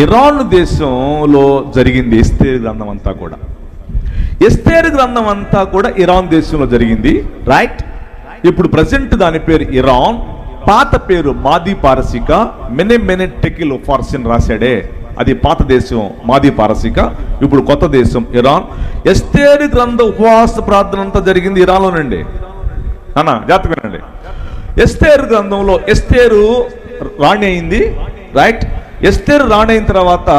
Iran దేశంలో జరిగింది ఎస్తేరు గ్రంథం అంతా కూడా. ఎస్తేరు గ్రంథం అంతా కూడా ఇరాన్ దేశంలో జరిగింది రైట్ ఇప్పుడు ప్రజెంట్ దాని పేరు ఇరాన్ పాత పేరు మాది పారసిక మెనే మెనే టెకిల్ ఫార్సిన్ రాశాడే. అది పాత దేశం మాది పారసిక ఇప్పుడు కొత్త దేశం ఇరాన్. ఎస్తేరు గ్రంథ ఉపవాస ప్రార్థన అంతా జరిగింది ఇరాన్లోనండి. అన్న జాతకండి ఎస్తేరు గ్రంథంలో ఎస్తేరు రాణి అయింది రైట్ ఎస్తేరు రాణైన తర్వాత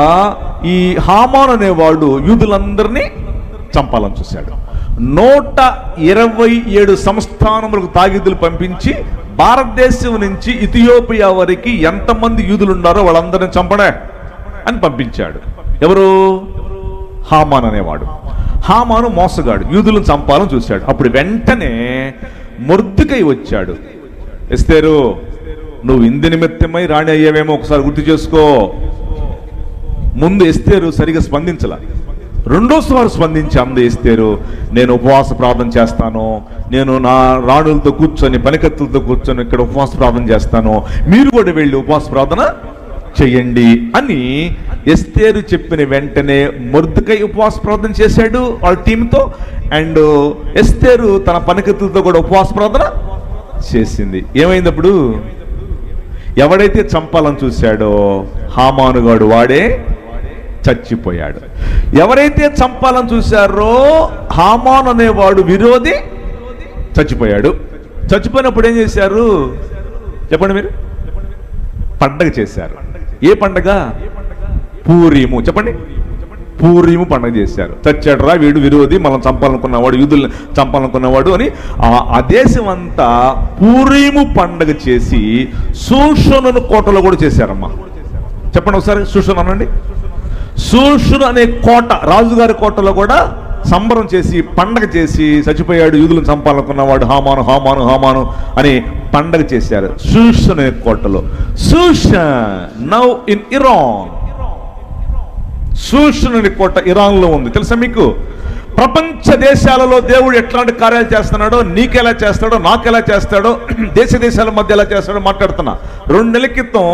ఈ హామాన్ అనేవాడు యూదులందరినీ చంపాలని చూశాడు. నూట ఇరవై ఏడు సంస్థానములకు తాగిదులు పంపించి భారతదేశం నుంచి ఇథియోపియా వరకు ఎంతమంది యూదులు ఉన్నారో వాళ్ళందరిని చంపడే అని పంపించాడు. ఎవరు? హామాన్ అనేవాడు. హామాను మోసగాడు. యూదులను చంపాలని చూశాడు. అప్పుడు వెంటనే మొర్దుకై వచ్చాడు. ఎస్తేరు నువ్వు ఇంది నిమిత్తమై రాణి అయ్యావేమో ఒకసారి గుర్తు చేసుకో. ముందు ఎస్తేరు సరిగా స్పందించలా. రెండోసారి స్పందించి అంద ఎస్తేరు నేను ఉపవాస ప్రార్థన చేస్తాను నేను నా రాణులతో కూర్చొని పనికత్తులతో కూర్చొని ఇక్కడ ఉపవాస ప్రార్థన చేస్తాను మీరు కూడా వెళ్ళి ఉపవాస ప్రార్థన చెయ్యండి అని ఎస్తేరు చెప్పిన వెంటనే మొర్దుకై ఉపవాస ప్రార్థన చేశాడు వాళ్ళ టీంతో అండ్ ఎస్తేరు తన పనికత్తులతో కూడా ఉపవాస ప్రార్థన చేసింది. ఏమైంది అప్పుడు? ఎవడైతే చంపాలని చూశాడో హామానుగాడు వాడే చచ్చిపోయాడు. ఎవరైతే చంపాలని చూశారో హామాన్ అనేవాడు విరోధి చచ్చిపోయాడు. చచ్చిపోయినప్పుడు ఏం చేశారు? చెప్పండి మీరు. పండగ చేశారు. ఏ పండగ? పూరీము. చెప్పండి. పూర్ణిము పండగ చేశారు. చచ్చాడరా వీడు విరోధి మనం చంపాలనుకున్నవాడు యూదుల్ని చంపాలనుకున్నవాడు అని ఆ దేశం అంతా పూరీము పండగ చేసి సూషణను కోటలో కూడా చేశారమ్మా. చెప్పండి ఒకసారి సూషణ అనండి. సూషును అనే కోట రాజుగారి కోటలో కూడా సంబరం చేసి పండగ చేసి చచ్చిపోయాడు యూదులను చంపాలనుకున్నవాడు హామాను హామాను హామాను అని పండగ చేశారు సూషన్ అనే కోటలో. Shushan now in Iran. Shushan కోట ఇరాన్లో ఉంది. తెలుసా మీకు? ప్రపంచ దేశాలలో దేవుడు ఎట్లాంటి కార్యాలు చేస్తున్నాడో నీకెలా చేస్తాడో నాకెలా చేస్తాడో దేశ దేశాల మధ్య ఎలా చేస్తాడో మాట్లాడుతున్నా. రెండు నెలల క్రితం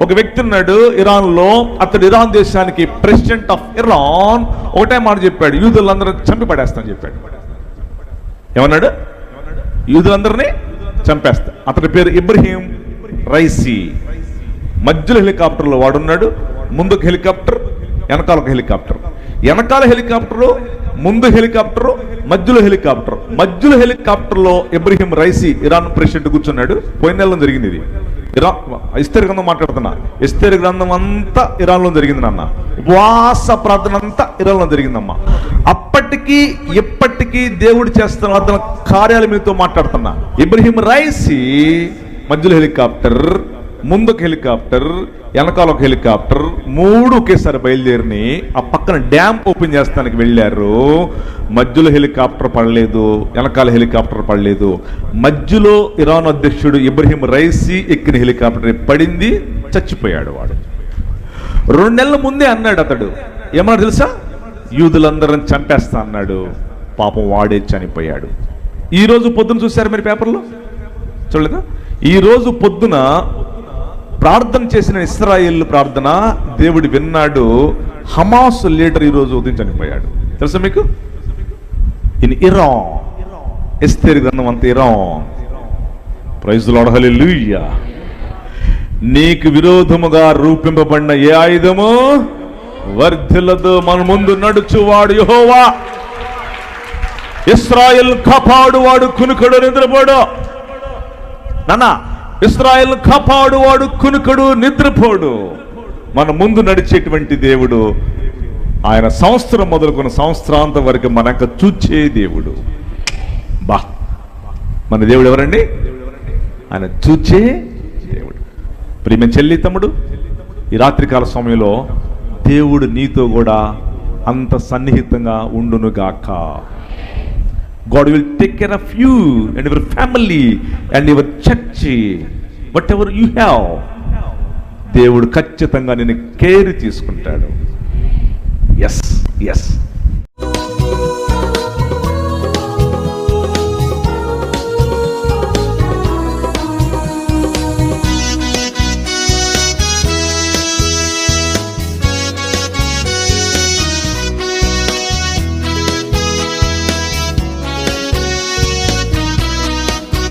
ఒక వ్యక్తి ఉన్నాడు ఇరాన్లో. అతడు ఇరాన్ దేశానికి ప్రెసిడెంట్ ఆఫ్ ఇరాన్. ఒకటే మాట చెప్పాడు యూదులందరూ చంపి పడేస్తాను చెప్పాడు. ఏమన్నాడు? యూదులందరినీ చంపేస్తా. అతని పేరు ఇబ్రహీం రైసీ. మధ్యలో హెలికాప్టర్లో వాడున్నాడు. ముందుకు హెలికాప్టర్ వెనకాల ఒక హెలికాప్టర్. వెనకాల హెలికాప్టర్ ముందు హెలికాప్టర్ మధ్యలో హెలికాప్టర్. మధ్యలో హెలికాప్టర్లో ఇబ్రహీం రైసీ ఇరాన్ ప్రెసిడెంట్ కూర్చున్నాడు. పోయిన నెలలో జరిగింది ఇది. ఇరా ఇస్తేరు గ్రంథం మాట్లాడుతున్నా. ఇస్తేరు గ్రంథం అంతా ఇరాన్లో జరిగింది నాన్న. ఉపవాస ప్రార్థన అంతా ఇరాన్లో జరిగిందమ్మా. అప్పటికీ ఇప్పటికీ దేవుడు చేస్తున్న అతని కార్యాల మీతో మాట్లాడుతున్నా. ఇబ్రహీం రైసీ మధ్యలో హెలికాప్టర్ ముందుకు హెలికాప్టర్ వెనకాల ఒక హెలికాప్టర్ మూడు ఒకేసారి బయలుదేరిని. ఆ పక్కన డ్యామ్ ఓపెన్ చేస్తానికి వెళ్ళారు. మధ్యలో హెలికాప్టర్ పడలేదు వెనకాల హెలికాప్టర్ పడలేదు. మధ్యలో ఇరాన్ అధ్యక్షుడు ఇబ్రహీం రైసీ ఎక్కిన హెలికాప్టర్ పడింది చచ్చిపోయాడు వాడు. రెండు నెలల ముందే అన్నాడు అతడు ఏమన్నా తెలుసా? యూదులందరం చంపేస్తా అన్నాడు. పాపం వాడే చనిపోయాడు. ఈరోజు పొద్దున చూశారు మీరు పేపర్లో? చూడలేదా? ఈరోజు పొద్దున ప్రార్థన చేసిన ఇస్రాయేల్ ప్రార్థన దేవుడు విన్నాడు. హమాస్ లీడర్ ఈ రోజు ఉదయం చనిపోయాడు తెలుసా మీకు? In Iran. ఎస్తేరు గ్రంథం అంత ఇరాన్. ప్రైజ్ లూయ్యా నీకు విరోధముగా రూపింపబడిన ఏ ఆయుధము? వర్ధిలదు మన ముందు నడుచువాడు యహోవా. ఇస్రాయల్ కాపాడువాడు కునుకడు నిద్రపోడు. నానా ఇస్రాయల్ కాపాడువాడు కునుకడు నిద్రపోడు. మన ముందు నడిచేటువంటి దేవుడు ఆయన సంవత్సరం మొదలుకున్న సంవత్సరాంతం వరకు మనకు చూచే దేవుడు. బా. మన దేవుడు ఎవరండి? ఆయన చూచే దేవుడు. ప్రియమ చెల్లి తమ్ముడు ఈ రాత్రికాల సమయంలో దేవుడు నీతో కూడా అంత సన్నిహితంగా ఉండునుగాక. God will take care of you and your family and your church whatever you have దేవుడు ఖచ్చితంగా నేను కేర్ తీసుకుంటాడు ఎస్ ఎస్